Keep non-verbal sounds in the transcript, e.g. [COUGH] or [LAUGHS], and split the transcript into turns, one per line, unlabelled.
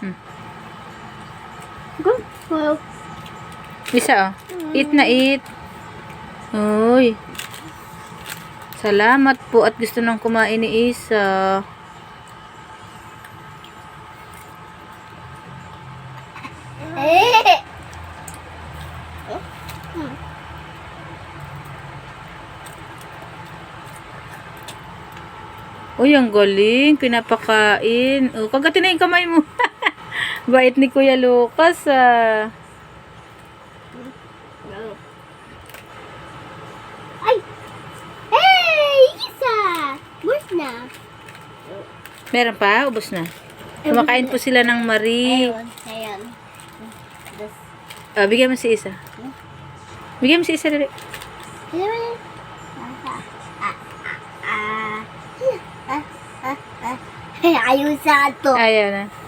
Hmm.
Go. Well,
Isa oh. Eat na eat. Uy. Salamat po at gusto nang kumain ni Isa. Uy, ang galing. Pinapakain. Oh, kagatin na yung kamay mo. [LAUGHS] Bait ni Kuya Lucas ah.
Ay! Hey! Isa! Where's na?
Meron pa? Ubus na. Kumakain po sila ng Marie.
Ayun. Ayun.
Ah, bigyan mo si Isa. Bigyan mo si Isa.
Ayun. Ah, ah, ah. Ayun sa to.
Ayan na.